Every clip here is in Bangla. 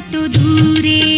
तो दूरे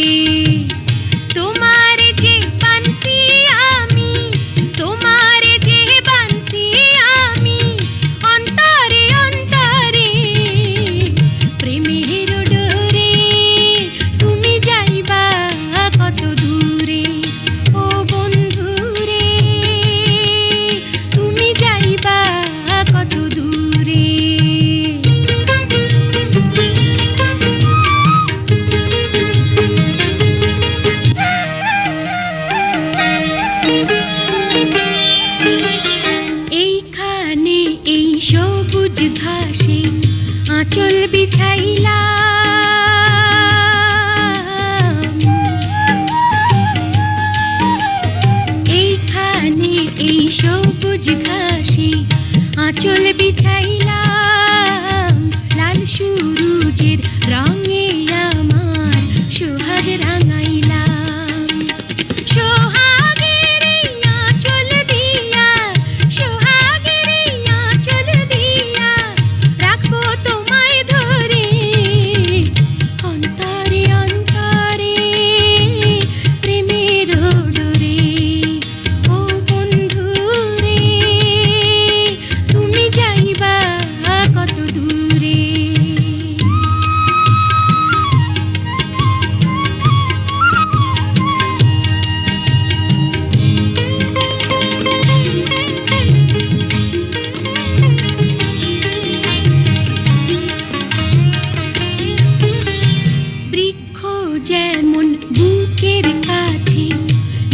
এই সবুজ ঘাসে আঁচল বিছাইলা এইখানে এই সবুজ ঘাসে আঁচল বিছাইলা লাল শুরু